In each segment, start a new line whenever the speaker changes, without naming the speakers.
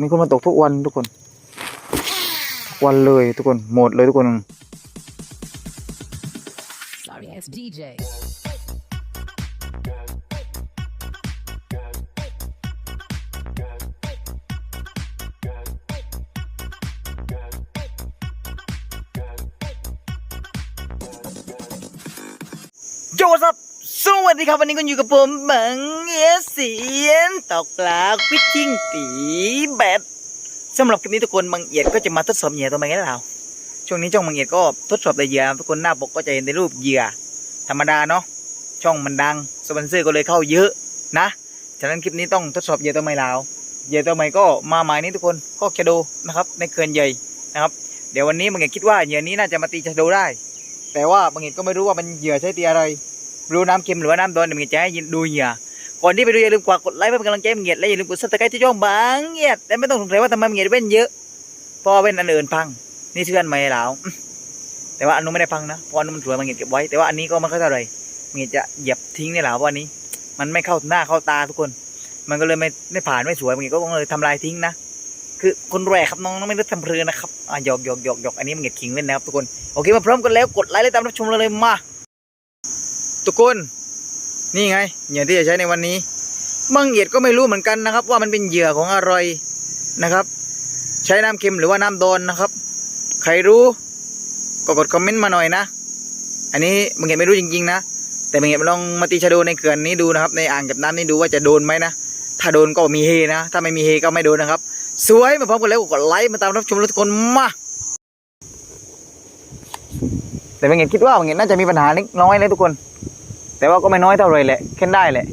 มีคนมาตกทุกวันทุกคนทุกวันเลยทุกคน หมดเลยทุกคน
Sorry, it's DJ.
โจซับ สวัสดีครับวันนี้คุณอยู่กับผมบังเอียเสียนตอกปลาวิชิงตีแบบสำหรับคลิปนี้ทุกคนบังเอียดก็จะมาทดสอบเหยื่อตัวใหม่ให้เราช่วงนี้ช่องบังเอียดก็ทดสอบแต่เหยื่อทุกคนหน้าปกก็จะเห็นในรูปเหยื่อธรรมดาเนาะช่องมันดังสปอนเซอร์ก็เลยเข้าเยอะนะฉะนั้นคลิปนี้ต้องทดสอบเหยื่อตัวใหม่แล้วเหยื่อตัวใหม่ก็มาหมายนี้ทุกคนก็จะดูนะครับในเขื่อนใหญ่นะครับ เดี๋ยววันนี้บังเอียดคิดว่าเหยื่อนี้น่าจะมาตีชะโดได้ แต่ว่าบางทียดก็ไม่รู้ว่ามันเหยื่อใช้ตีอะไร รู้น้ำเค็มหรือว่าน้ำดอนเดี๋ยวมึงจะให้ดูเหยื่อก่อนที่ไปดูอย่าลืมกดไลค์เพื่อเป็นกำลังใจมึงเหยียดและอย่าลืมกดซับสไครต์ที่ช่องบางเหยียดและไม่ต้องสงสัยว่าทำไมมึงเหยียดเว้นเยอะเพราะว่าเว้นอันอื่นพัง นี่เชื่อนไม่แล้วอืมแต่ว่าอันนู้นไม่ได้พังนะเพราะอันนู้นมันสวยมึงเหยียดเก็บไว้ แต่ว่าอันนี้ก็ไม่ค่อยเท่าไหร่มึงเหยียดจะเหยียบทิ้งนี่แหละเพราะอันนี้ มันไม่เข้าหน้าเข้าตาทุกคน มันก็เลยไม่ไม่ผ่านไม่สวยมึงเหยียดก็เลยทำลายทิ้งนะคือคนแรกครับน้องไม่ได้ทำเพลินนะครับอะหยอกหยอกหยอกหยอกอันนี้มึงเหยียดขิงเล่นนะครับทุกคนโอเคมาพร้อมกันแล้วกดไลค์และตามรับชมเราเลยมา ทุกคนนี่ไงเหยื่อที่จะใช้ในวันนี้มังเอียดก็ไม่รู้เหมือนกันนะครับ ว่ามันเป็นเหยื่อของอะไรนะครับ ใช้น้ำเค็มหรือว่าน้ำดอนนะครับ ใครรู้ก็กดคอมเมนต์มาหน่อยนะ อันนี้มังเอียดไม่รู้จริงๆนะ แต่มังเอียดลองมาตีชะโดในเขื่อนนี้ดูนะครับ ในอ่างเก็บน้ำนี้ดูว่าจะโดนไหมนะถ้าโดนก็มีเฮนะ ถ้าไม่มีเฮก็ไม่โดนนะครับ สวยมาพร้อมกันแล้วกดไลค์มาตามรับชมทุกคนมาแต่มังเอียดคิดว่ามังเอียดน่าจะมีปัญหาเล็กน้อยเลยทุกคน แต่ว่าก็ไม่น้อยเท่าไรแหละแค่ได้แหละ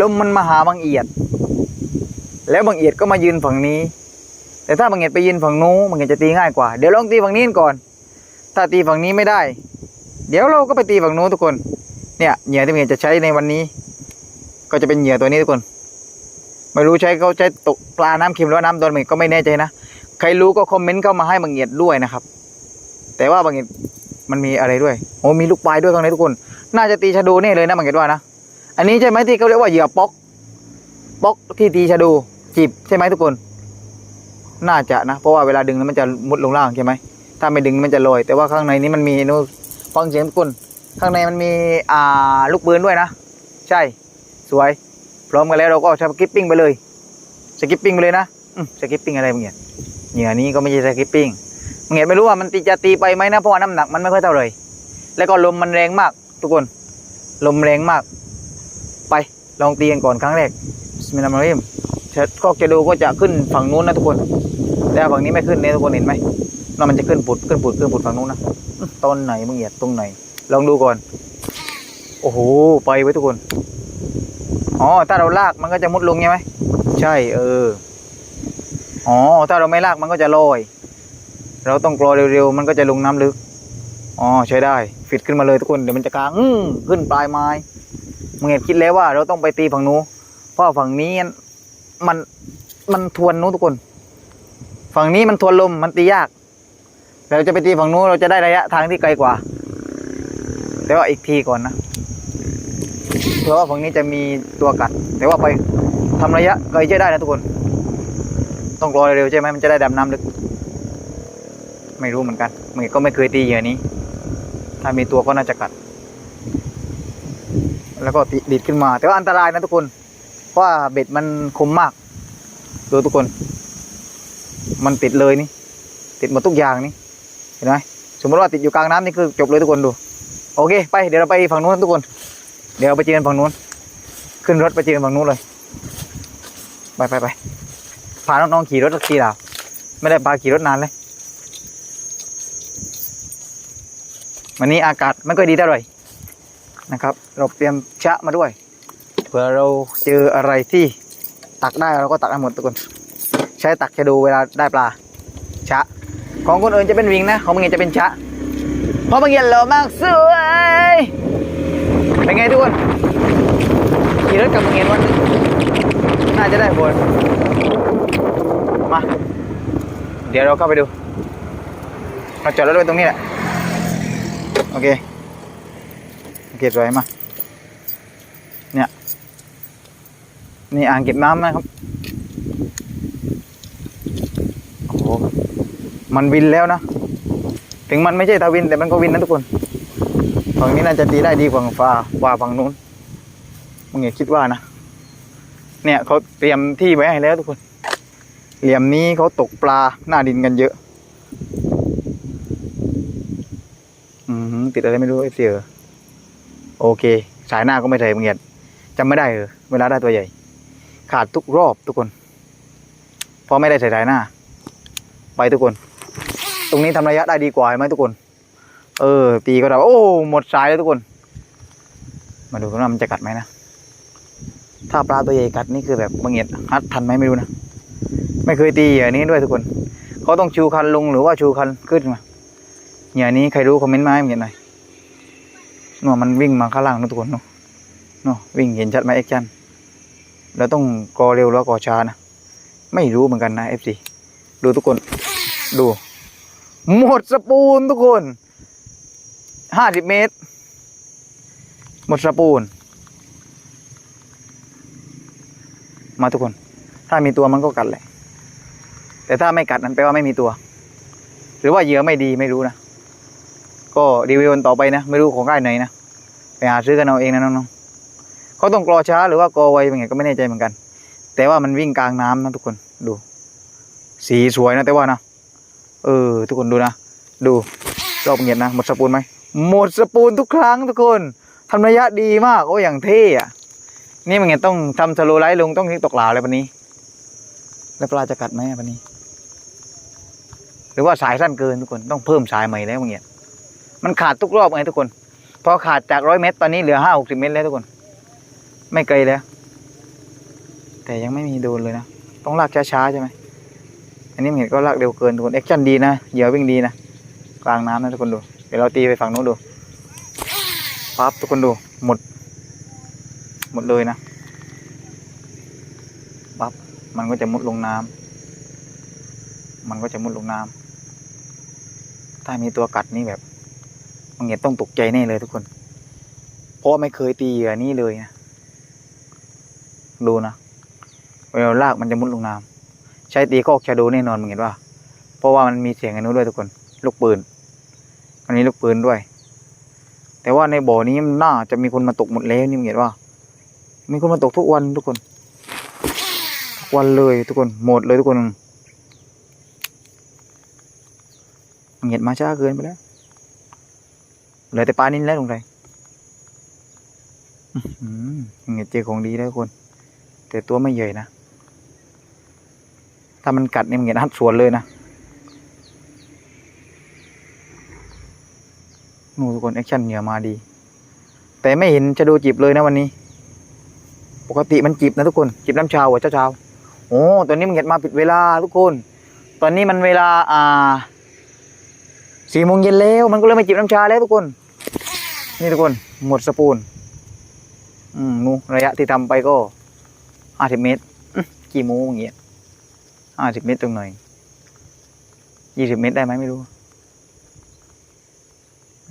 ลมมันมาหาบางเอียด แล้วบางเอียดก็มายืนฝั่งนี้ แต่ถ้าบางเอียดไปยืนฝั่งนู้นบางเอียดจะตีง่ายกว่า เดี๋ยวลองตีฝั่งนี้ก่อน ถ้าตีฝั่งนี้ไม่ได้ เดี๋ยวเราก็ไปตีฝั่งนู้นทุกคน เนี่ยเหยื่อที่บางเอียดจะใช้ในวันนี้ ก็จะเป็นเหยื่อตัวนี้ทุกคน ไม่รู้ใช้เขาใช้ตกปลาน้ำเค็มหรือว่าน้ำดอนบางเอียดก็ไม่แน่ใจนะ ใครรู้ก็คอมเมนต์เข้ามาให้บางเอียดด้วยนะครับ แต่ว่าบางเอียด มันมีอะไรด้วยโอ้มีลูกปลายด้วยข้างในทุกคน น่าจะตีชะโดูนี่เลยนะบางเกตว่านะ อันนี้ใช่ไหมที่เขาเรียกว่าเหยื่อป๊อกป๊อกที่ตีชะโดูจีบใช่ไหมทุกคน น่าจะนะ เพราะว่าเวลาดึงแล้วมันจะมุดลงล่างใช่ไหมถ้าไม่ดึงมันจะลอย แต่ว่าข้างในนี้มันมีนู่นฟังเสียงทุกคน ข้างในมันมีอ่าลูกปืนด้วยนะ ใช่ สวย พร้อมกันแล้วเราก็สกิปปิ้งไปเลย สกิปปิ้งไปเลยนะอืมสกิปปิ้งอะไรบางอย่างเหยื่อนี้ก็ไม่ใช่สกิปปิ้ง บางอย่างไม่รู้ว่ามันตีจะตีไปไหมนะเพราะว่าน้ำหนักมันไม่ค่อยเท่าไหร่แล้วก็ลมมันแรงมาก ทุกคน ลมแรงมาก ไปลองตีกันก่อนครั้งแรกสมิลามานิรเราะฮีมก็จะดูก็จะขึ้นฝั่งนู้นนะทุกคน แต่ฝั่งนี้ไม่ขึ้นเนี่ยทุกคนเห็นไหมน่ามันจะขึ้นปุดขึ้นปุดขึ้นปุดฝั่งนู้นนะอื้อตอนไหนมึงเหยียดตรงไหน ลองดูก่อน โอ้โหไปไว้ทุกคนอ๋อถ้าเราลากมันก็จะมุดลงใช่ไหมใช่ เอออ๋อถ้าเราไม่ลากมันก็จะลอย เราต้องกรอเร็วๆ มันก็จะลงน้ำลึก อ๋อใช้ได้ ฟิตขึ้นมาเลยทุกคน เดี๋ยวมันจะกลางอือขึ้นปลายไม้มึงเห็นคิดแล้วว่า เราต้องไปตีฝั่งนู้นเพราะฝั่งนี้มันมันทวนนู้นทุกคน ฝั่งนี้มันทวนลมมันตียาก เราจะไปตีฝั่งนู้นเราจะได้ระยะทางที่ไกลกว่า แต่ว่าอีกทีก่อนนะเพราะว่าฝั่งนี้จะมีตัวกัด แต่ว่าไปทำระยะไกลใช้ได้นะทุกคน ต้องรอเร็วๆใช่ไหมมันจะได้ดำน้ำลึก ไม่รู้เหมือนกันมึงก็ไม่เคยตีเหยื่อนี้ ถ้ามีตัวก็น่าจะกัด แล้วก็ติดีดขึ้นมา แต่ว่าอันตรายนะทุกคนเพราะว่าเบ็ดมันคมมากดูทุกคน มันติดเลยนี่ ติดหมดทุกอย่างนี่เห็นไหมสมมติว่าติดอยู่กลางน้ำนี่คือจบเลยทุกคนดู โอเค ไปเดี๋ยวเราไปฝั่งนู้นทุกคน เดี๋ยวไปเจอกันฝั่งนู้น ขึ้นรถไปเจอกันฝั่งนู้นเลย ไปไปไปพาน้องๆขี่รถสักทีแล้วไม่ได้พาขี่รถนานเลย วันนี้อากาศไม่ค่อยดีเท่าไหร่นะครับ เราเตรียมชะมาด้วยเผื่อเราเจออะไรที่ตักได้เราก็ตักให้หมดทุกคน ใช้ตักแค่ดูเวลาได้ปลา ชะ ของคนอื่นจะเป็นวิงนะ ของมึงเองจะเป็นชะ เพราะมึงเห็นหล่อมากสวยเป็นไงทุกคนขี่รถกับมึงเห็นวันนี้น่าจะได้ผลมา เดี๋ยวเราเข้าไปดูเราจอดรถไว้ตรงนี้แหละ โอเคโอเคสวยมา เนี่ย นี่อ่างเก็บน้ำนะครับ โอ้มันวินแล้วนะ ถึงมันไม่ใช่ทาวินแต่มันก็วินนะทุกคน ฝั่งนี้น่าจะตีได้ดีกว่าฝั่งฟ้าว่าฝั่งนู้นมึงอย่าคิดว่านะ เนี่ยเขาเตรียมที่ไว้ให้แล้วทุกคน เหลี่ยมนี้เขาตกปลาหน้าดินกันเยอะ อืม ติดอะไรไม่รู้ไอ้เสียโอเค สายหน้าก็ไม่ใส่มึงเหยียดจำไม่ได้เออเวลาได้ตัวใหญ่ ขาดทุกรอบทุกคนเพราะไม่ได้ใส่สายหน้า ไปทุกคน ตรงนี้ทำระยะได้ดีกว่าไหมทุกคน เออ ตีก็ได้โอ้หมดสายแล้วทุกคน มาดูกันว่ามันจะกัดไหมนะถ้าปลาตัวใหญ่กัดนี่คือแบบบางเหยียดฮัดทันไหมไม่รู้นะไม่เคยตีเหยื่อนี้ด้วยทุกคนเขาต้องชูคันลงหรือว่าชูคันขึ้นมา เหยื่อนี้ใครรู้คอมเมนต์มาให้เหยียดหน่อยนู่นมันวิ่งมาข้างล่างนะทุกคนเนาะเนาะวิ่งเห็นชัดไหมแอคชั่นแล้วต้องกอเร็วแล้วกอช้านะ ไม่รู้เหมือนกันนะเอฟซีดูทุกคน ดู หมดสปูนทุกคนห้าสิบเมตร หมดสปูน มาทุกคน ถ้ามีตัวมันก็กัดแหละ แต่ถ้าไม่กัดนั้นแปลว่าไม่มีตัว หรือว่าเหยื่อไม่ดีไม่รู้นะ ก็รีวิวกันต่อไปนะ ไม่รู้ของค่ายไหนนะ ไปหาซื้อกันเอาเองนะน้องๆเขาต้องกรอช้าหรือว่ากรอไวเป็นไงก็ไม่แน่ใจเหมือนกัน แต่ว่ามันวิ่งกลางน้ำนะทุกคนดู สีสวยนะแต่ว่านะ เออ ทุกคนดูนะ ดูรอบเงียบนะ หมดสปูนไหมหมดสปูนทุกครั้งทุกคนทำระยะดีมากโอ้อย่างเท่อะนี่มันเงียต้องทำสโลว์ไลท์ลงต้องทิ้งตกหลาวเลยวันนี้ แล้วปลาจะกัดไหมวันนี้ หรือว่าสายสั้นเกินทุกคนต้องเพิ่มสายใหม่แล้วมันเงีย มันขาดทุกรอบไงทุกคน พอขาดจากร้อยเมตร ตอนนี้เหลือห้าหกสิบเมตรแล้วทุกคน ไม่ไกลแล้ว แต่ยังไม่มีโดนเลยนะ ต้องลากช้าๆใช่ไหมอันนี้เห็นก็ลากเร็วเกินทุกคนแอคชั่นดีนะเหยื่อวิ่งดีนะกลางน้ำนะทุกคนดู เดี๋ยวเราตีไปฝั่งนู้นดูปั๊บทุกคนดูหมด หมดเลยนะปั๊บมันก็จะมุดลงน้ำมันก็จะมุดลงน้ำถ้ามีตัวกัดนี่แบบ มันเห็นต้องตกใจแน่เลยทุกคน เพราะไม่เคยตีเหยื่อนี้เลยนะดูนะเวลาลากมันจะมุดลงน้ำใช้ตีก็ออกชาโดแน่นอนมึงเห็นว่า เพราะว่ามันมีเสียงอันนู้นด้วยทุกคน ลูกปืนอันนี้ลูกปืนด้วย แต่ว่าในบ่อนี้มันน่าจะมีคนมาตกหมดแล้วนี่มึงเห็นว่า มีคนมาตกทุกวันทุกคนทุกวันเลยทุกคนหมดเลยทุกคนมึงเห็นมาช้าเกินไปแล้ว เหลือแต่ปลานิ่นแล้วลงไปอื้อหือมึงเห็นเจอของดีแล้วทุกคน แต่ตัวไม่ใหญ่นะ ถ้ามันกัดเนี่ยมันเห็นหัดสวนเลยนะนู่นทุกคนแอคชั่นเหนือมาดี แต่ไม่เห็นจะดูจีบเลยนะวันนี้ ปกติมันจีบนะทุกคนจีบน้ำชาหัวเช้าเช้าๆโอ้ตอนนี้มันเห็นมาผิดเวลาทุกคน ตอนนี้มันเวลาอ่า สี่โมงเย็นแล้ว มันก็เลยไม่จีบน้ำชาแล้วทุกคน นี่ทุกคน หมดสปูน อืมนูระยะที่ทำไปก็ห้าสิบเมตรกี่โมงอย่างเงี้ยห้าสิบเมตรตรงหน่อยยี่สิบเมตรได้ไหมไม่รู้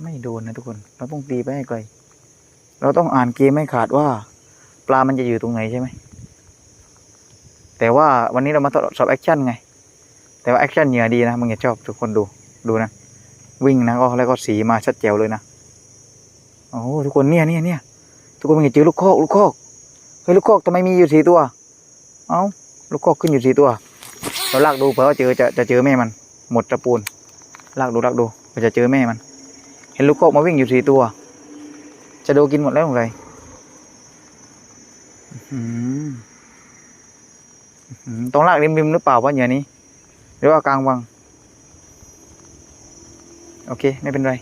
ไม่โดนนะทุกคน เราต้องตีไปให้ไกล เราต้องอ่านเกมให้ขาดว่า ปลามันจะอยู่ตรงไหนใช่ไหม แต่ว่าวันนี้เรามาทดสอบแอคชั่นไง แต่ว่าแอคชั่นเหนือดีนะมึงอย่าชอบทุกคนดูดูนะ วิ่งนะก็แล้วก็สีมาชัดเจ๋วเลยนะโอ้ทุกคนเนี่ยเนี่ยเนี่ยทุกคนมึงอย่าเจอลูกคอกลูกคอกเฮ้ยลูกคอกทำไมมีอยู่สี่ตัว เอ้าลูกคอกขึ้นอยู่สี่ตัว เราลากดูเผื่อว่าเจอจะจะเจอแม่มัน หมดตะปูนลากดูลากดูเผื่อจะเจอแม่มัน เห็นลูกคอกมาวิ่งอยู่สี่ตัว จะดูกินหมดแล้วหรือไงอื้อหืออื้อหือต้องลากริมริมหรือเปล่าวะอย่างนี้หรือว่ากลางวัง โอเค ไม่เป็นไร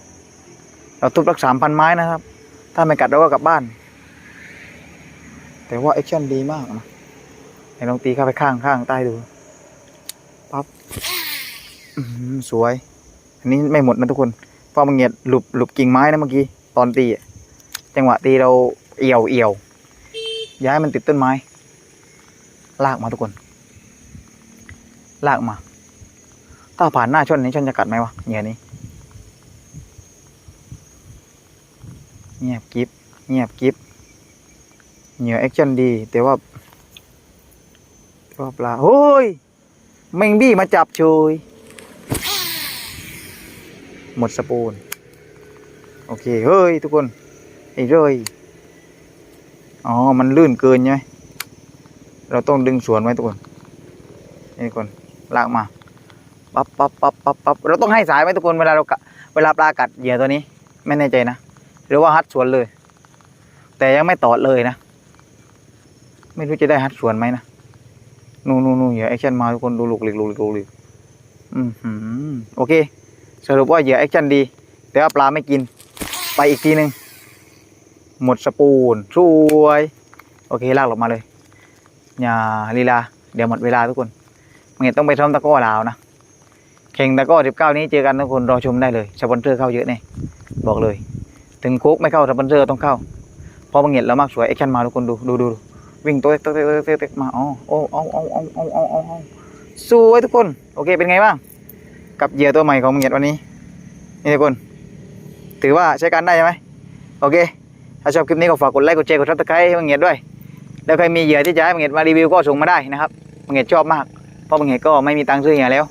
เราทุบรักสามพันไม้นะครับ ถ้าไม่กัดเราก็กลับบ้าน แต่ว่าแอคชั่นดีมากนะไหนลองตีเข้าไปข้างข้างใต้ดูปั๊บสวย อันนี้ไม่หมดนะทุกคนเพราะมันเหงียดหลุบหลุบกิ่งไม้นะเมื่อกี้ตอนตีจังหวะตีเราเอี่ยวเอี่ยวย้ายมันติดต้นไม้ ลากมาทุกคน ลากมา ถ้าผ่านหน้าช่อนนี้ช่อนจะกัดไหมวะเหงียนี้ เงียบกิฟเงียบกิฟเหนือแอคชั่นดี แต่ว่าแต่ว่าปลาโอ้ยแมงบี้มาจับเฉยหมดสปูน โอเค เฮ้ย ทุกคนไอ้เร่ยอ๋อ มันลื่นเกินใช่ไหมเราต้องดึงสวนไว้ทุกคน นี่ทุกคนลากมาปั๊บปั๊บปั๊บปั๊บปั๊บเราต้องให้สายไหมทุกคนเวลาเรากเวลาปลากัดเหยื่อตัวนี้ ไม่แน่ใจนะ หรือว่าฮัดสวนเลย แต่ยังไม่ตอดเลยนะ ไม่รู้จะได้ฮัดสวนไหมนะนู่นนู่นนู่นเหยื่อแอคชั่นมาทุกคนดูลูกหลิกลูกหลิกลูกหลิกอืมหืมโอเค สรุปว่าเหยื่อแอคชั่นดี แต่ว่าปลาไม่กิน ไปอีกทีหนึ่งหมดสปูนสวย โอเคลากลงมาเลยอย่าลีลา เดี๋ยวหมดเวลาทุกคนเมื่อต้องไปซ้อมตะก้อลาวนะแข่งตะก้อ19 นี้เจอกันทุกคนรอชมได้เลยสปอนเซอร์เข้าเยอะแน่บอกเลย ถึงโค้กไม่เข้าสปอนเซอร์ต้องเข้าพราะบางเหตุแล้วมากสวยแอคชั่นมาทุกคนดูดูดูวิ่งตัวเต๊กเต๊กเต๊กเต๊กเต๊กมาอ๋อโอ้เอาเอาเอาเอาเอาเอาเอาสวยทุกคนโอเคเป็นไงบ้างกับเหยื่อตัวใหม่ของบางเหตุวันนี้นี่ทุกคน ถือว่าใช้การได้ใช่ไหมโอเคถ้าชอบคลิปนี้ก็ฝากกดไลค์กดแชร์กดซับสไครต์ให้บางเหตุด้วยแล้วใครมีเหยื่อที่จะให้บางเหตุมารีวิวก็ส่งมาได้นะครับบางเหตุชอบมากเพราะบางเหตุก็ไม่มีตังค์ซื้อเหยื่อแล้ว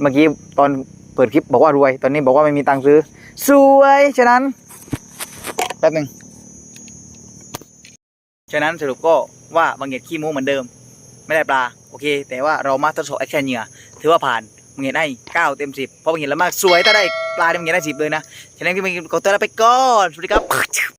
เมื่อกี้ตอนเปิดคลิปบอกว่ารวย ตอนนี้บอกว่าไม่มีตังค์ซื้อ สวย ฉะนั้น แป๊บหนึ่งฉะนั้นสรุปก็ว่าบางเหตุขี้มูเหมือนเดิม ไม่ได้ปลา โอเค แต่ว่าเรามาทดสอบแอคชั่นเหยื่อถือว่าผ่านบางเหตุได้เก้าเต็มสิบเพราะบางเหตุแล้วมากสวยถ้าได้ปลาเนี่ยบางเหตุได้สิบเลยนะฉะนั้นก็บางเหตุขอตัวลาไปก่อนสวัสดีครับ